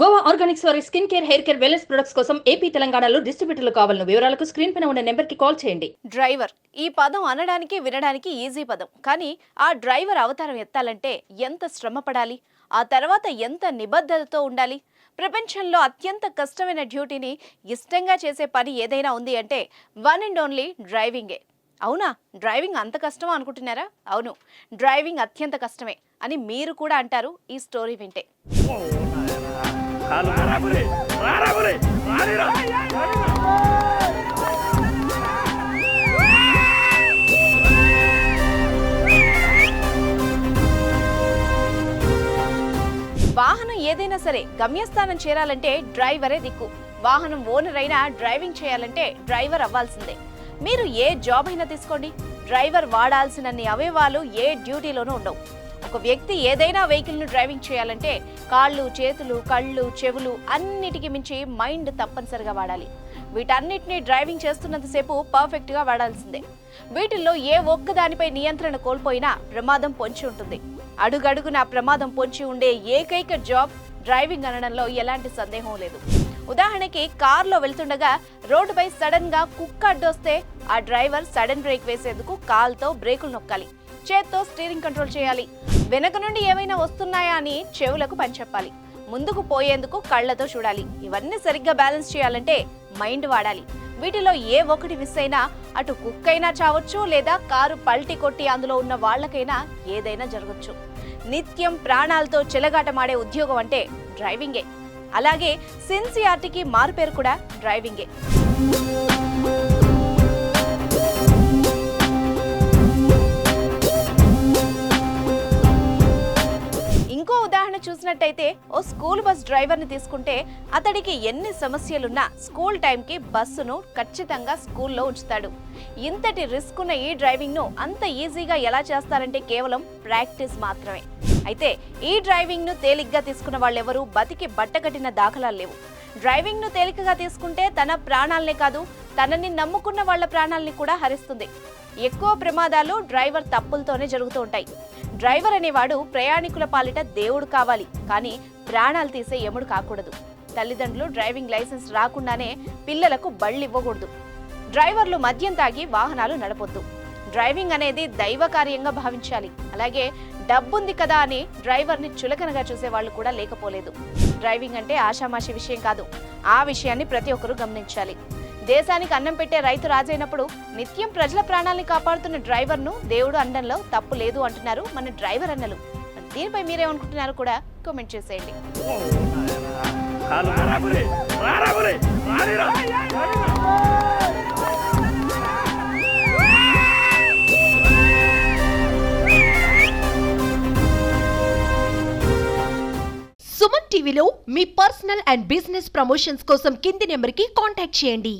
Goa organics వారి skin care hair care wellness products కోసం AP తెలంగాణలో డిస్ట్రిబ్యూటర్లు కావాలను వివరాలకు స్క్రీన్ పైన ఉన్న నెంబర్కి కాల్ చేయండి. డ్రైవర్ ఈ పదం అనడానికి వినడానికి ఈజీ పదం. కానీ ఆ డ్రైవర్ అవతారం ఎత్తాలంటే ఎంత శ్రమ పడాలి? ఆ తర్వాత ఎంత నిబద్ధతతో ఉండాలి? ప్రపంచంలో అత్యంత కష్టమైన డ్యూటీని ఇష్టంగా చేసే పని ఏదైనా ఉంది అంటే వన్ అండ్ ఓన్లీ డ్రైవింగే. అవునా? డ్రైవింగ్ అంత కష్టమా అనుకుంటున్నారా? అవును. డ్రైవింగ్ అత్యంత కష్టమే అని మీరు కూడా అంటారు ఈ స్టోరీ వింటే. రారాబురే వాహనం ఏదైనా సరే గమ్యస్థానం చేరాలంటే డ్రైవరే దిక్కు. వాహనం ఓనర్ అయినా డ్రైవింగ్ చేయాలంటే డ్రైవర్ అవ్వాల్సిందే. మీరు ఏ జాబ్ అయినా తీసుకోండి. డ్రైవర్ వాడాల్సినన్ని అవయవాలు ఏ డ్యూటీలోనూ ఉండవు. ఒక వ్యక్తి ఏదైనా వెహికల్ను డ్రైవింగ్ చేయాలంటే కాళ్ళు చేతులు కళ్ళు చెవులు అన్నిటికీ మించి మైండ్ తప్పనిసరిగా వాడాలి. వీటన్నిటిని డ్రైవింగ్ చేస్తున్నంతసేపు పర్ఫెక్ట్గా వాడాల్సిందే. వీటిల్లో ఏ ఒక్క దానిపై నియంత్రణ కోల్పోయినా ప్రమాదం పొంచి ఉంటుంది. అడుగడుగునా ప్రమాదం పొంచి ఉండే ఏకైక జాబ్ డ్రైవింగ్ అనడంలో ఎలాంటి సందేహం లేదు. ఉదాహరణకి కార్లో వెళ్తుండగా రోడ్డుపై సడన్గా కుక్క అడ్డొస్తే ఆ డ్రైవర్ సడన్ బ్రేక్ వేసేందుకు కాల్తో బ్రేకులు నొక్కాలి. చేత్తో స్టీరింగ్ కంట్రోల్ చేయాలి. వెనక నుండి ఏమైనా వస్తున్నాయా అని చెవులకు పనిచెప్పాలి ముందుకు పోయేందుకు కళ్ళతో చూడాలి. ఇవన్నీ సరిగ్గా బ్యాలెన్స్ చేయాలంటే మైండ్ వాడాలి. వీటిలో ఏ ఒకటి మిస్ అయినా అటు కుక్కైనా చావచ్చు లేదా కారు పల్టి కొట్టి అందులో ఉన్న వాళ్ళకైనా ఏదైనా జరగచ్చు. నిత్యం ప్రాణాలతో చెలగాటమాడే ఉద్యోగం అంటే డ్రైవింగే అలాగే సిన్సియార్టీకి మారుపేరు కూడా డ్రైవింగే చూసినట్టయితే ఓ స్కూల్ బస్ డ్రైవర్ని తీసుకుంటే అతడికి ఎన్ని సమస్యలున్నా స్కూల్ టైంకి బస్సును ఖచ్చితంగా స్కూల్లో ఉంచుతాడు. ఇంతటి రిస్క్ ఉన్న ఈ డ్రైవింగ్ను అంత ఈజీగా ఎలా చేస్తారంటే కేవలం ప్రాక్టీస్ మాత్రమే. అయితే ఈ డ్రైవింగ్ను తేలిగ్గా తీసుకున్న వాళ్ళెవరూ బతికి బట్టకట్టిన దాఖలాలు లేవు. డ్రైవింగ్ను తేలికగా తీసుకుంటే తన ప్రాణాలనే కాదు తనని నమ్ముకున్న వాళ్ళ ప్రాణాల్ని కూడా హరిస్తుంది. ఎక్కువ ప్రమాదాలు డ్రైవర్ తప్పులతోనే జరుగుతూ ఉంటాయి. డ్రైవర్ అనేవాడు ప్రయాణికుల పాలిట దేవుడు కావాలి. కానీ ప్రాణాలు తీసే యముడు కాకూడదు. తల్లిదండ్రులు డ్రైవింగ్ లైసెన్స్ రాకుండానే పిల్లలకు బళ్ళు ఇవ్వకూడదు. డ్రైవర్లు మద్యం తాగి వాహనాలు నడపొద్దు. డ్రైవింగ్ అనేది దైవ కార్యంగా భావించాలి. అలాగే డబ్బుంది కదా అని డ్రైవర్ని చులకనగా చూసే వాళ్ళు కూడా లేకపోలేదు. డ్రైవింగ్ అంటే ఆషామాషి విషయం కాదు. ఆ విషయాన్ని ప్రతి ఒక్కరూ గమనించాలి. దేశానికి అన్నం పెట్టే రైతు రాజైనప్పుడు నిత్యం ప్రజల ప్రాణాలని కాపాడుతున్న డ్రైవర్ను దేవుడు అండంలో తప్పు లేదు అంటున్నారు మన డ్రైవర్ అన్నలు. దీనిపై మీరేమనుకుంటున్నారు కూడా కామెంట్ చేసేయండి. సుమన్ టీవీలో మీ పర్సనల్ అండ్ బిజినెస్ ప్రమోషన్స్ కోసం కింది నెంబర్కి కాంటాక్ట్ చేయండి.